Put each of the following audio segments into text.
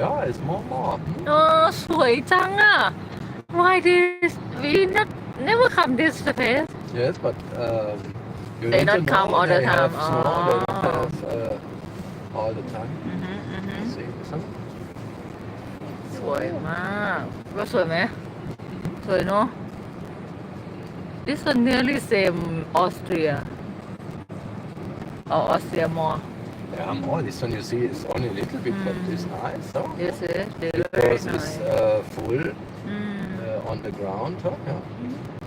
Yeah, it's more more. เออสวยจังอ่ะ Why this we not never come this place Yes, but um, you They need not to know come all the they time. Have snow, they don't Oh. have uh, all the time. อือฮึอือฮึ See, some สวยมากว่าสวยไหมสวยเนาะ This one nearly same Austria or Austria more yeah, more. This one you see is only a little bit, but it's nice. So Yes yes because it's nice uh, full อืม uh, on the ground. Huh? Yeah.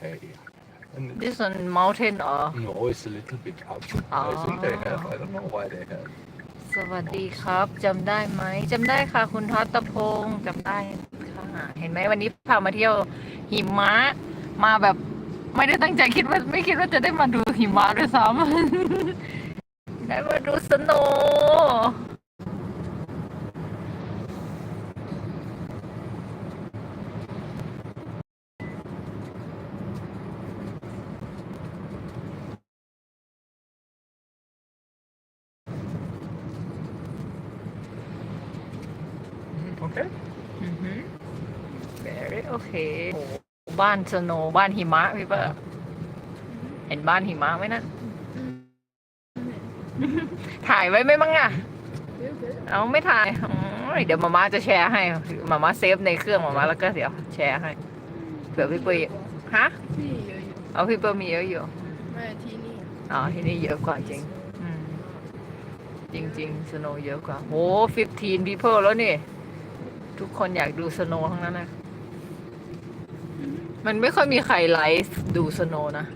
Hey. And This one mountain or no, it's a little bit up. I think they have. I don't know why they have. สวัสดีครับจำได้ไหมจำได้ค่ะ คุณทัตพงศ์จำได้ค่ะ เห็นไหมวันนี้พามาเที่ยวหิมะมาแบบ ไม่ได้ตั้งใจคิดว่าไม่คิดว่าจะได้มาดูหิมะด้วยซ้ำ ได้มาดูสโนว์ Okay. อือฮึ very okay โอ้โห บ้านสโนว์บ้านหิมะพี่เปิ้ลเห็นบ้านหิมะไหมนั่นถ่ายไว้ไหมมั้งอะ เอาไม่ถ่ายอ๋อเดี๋ยวมาม่าจะแชร์ให้มาม่าเซฟในเครื่องมาม่าแล้วก็เดี๋ยวแชร์ให้เผื่อพี่ปุ้ยฮะที่เยอะอยู่เอาพี่เปิ้ลมีเยอะอยู่ไม่ที่นี่อ๋อที่นี่เยอะกว่าจริงอืมจริงจริงสโนเยอะกว่าโอ้15 people แล้วนี่ ทุกคนอยากดูสโนทั้งนั้นนะ มันไม่ค่อยมีใครไลฟ์ดูสโนนะ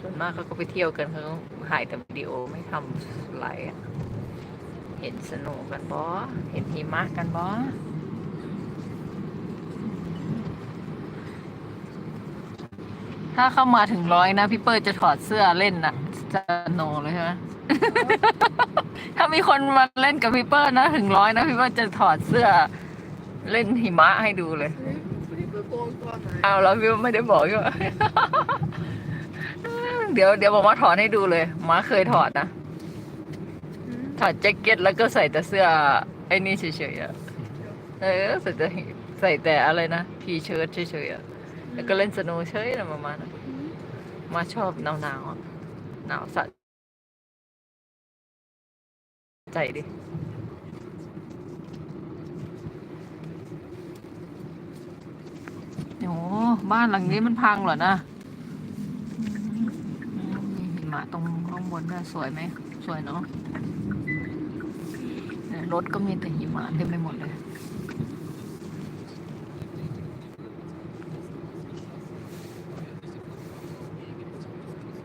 ส่วนมากเขาก็ไปเที่ยวกันเขาถ่ายแต่วิดีโอไม่ทำไลฟ์อะเห็นสโนว์กันบอเห็นหิมะกันบอถ้าเข้ามาถึงร้อยนะพี่เปิร์จะถอดเสื้อเล่นนะสโนเลยใช่ไหม ถ้ามีคนมาเล่นกับพี่เปิร์นะ ถึงร้อยนะพี่เปิร์จะถอดเสื้อ เล่นหิมะให้ดูเลยเอนไหนเอาแล้วพี่ไม่ได้บอกใช่ไหมเดี๋ยวเดี๋ยวบอกว่าถอดให้ดูเลยม้าเคยถอดนะถอดแจ็คเก็ตแล้วก็ใส่แต่เสื้อไอ้นี่เฉยๆอะเออใส่แต่ใส่แต่อะไรนะทีเชิ้ตเฉยๆอะแล้วก็เล่นสโนว์เฉยนะประมาณนั้นมาชอบหนาวหนาวๆหนาวสัตว์ใจดิ โอ้บ้านหลังนี้มันพังเหรอนะอืมมีหิมะตรงข้างบนด้วยสวยไหม สวยเนาะเนี่ยรถก็มีแต่หิมะเต็มไปหมดเลย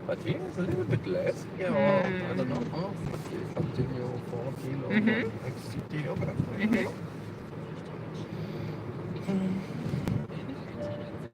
But here it's a little bit less. Yeah, or, I don't know. Huh? But we continue four kilo Mhm. next city over. Mhm.